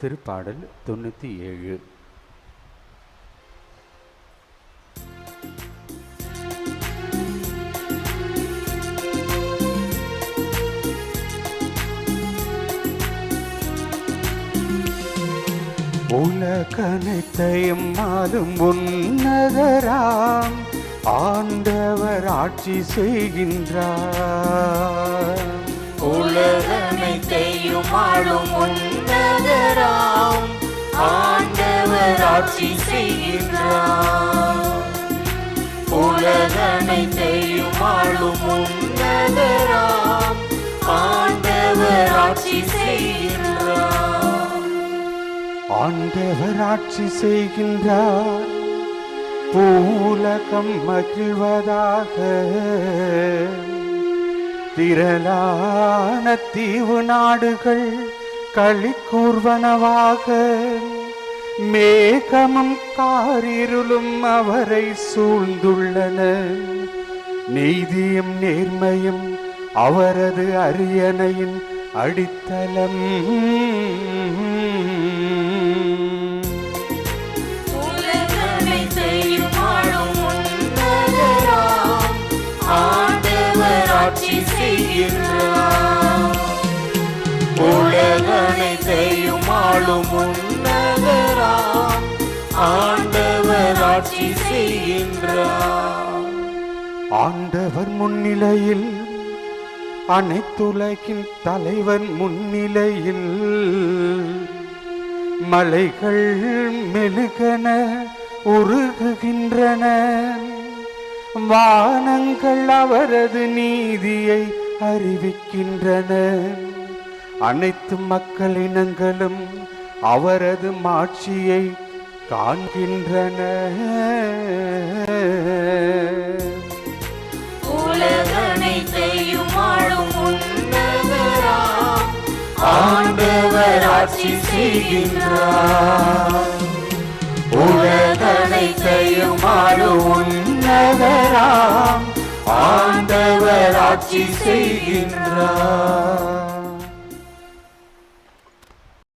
திருப்பாடல் தொண்ணூற்றி ஏழு. உலகனைத்தையும் மாலும் உன்னதராம் ஆண்டவர் ஆட்சி செய்கின்றார். உலகனைத்தையும் ஆளும் உன்னதராம். ஆண்டவர் ஆட்சி செய்கின்றார். உலகனைத்தையும் ஆளும் உன்னதராம். ஆண்டவர் ஆட்சி செய்கின்றார். ஆண்டவர் ஆட்சி செய்கின்றார். பூலகம் மகிழ்வதாக. திரளான தீவு நாடுகள் களி கூர்வனவாக மேகமும் காரிருளும் அவரை சூழ்ந்துள்ளன. நீதியும் நேர்மையும் அவரது அரியணையின் அடித்தளம். செய்கின்றார் உலகனைத்தையும் ஆளும் உன்னதராம் ஆண்டவர் ஆட்சி செய்கின்றார். ஆண்டவர் முன்னிலையில் அனைத்துலகின் தலைவன் முன்னிலையில் மலைகள் மெழுகன உருகுகின்றன. வானங்கள் அவரது நீதியை அறிவிக்கின்றன. அனைத்து மக்களினங்களும் அவரது மாட்சியை காண்கின்றன. ஆண்டவர் ஆட்சி செய்கின்றார். ஆண்டவராம் ஆண்டவர் ஆட்சி செய்கின்றார்.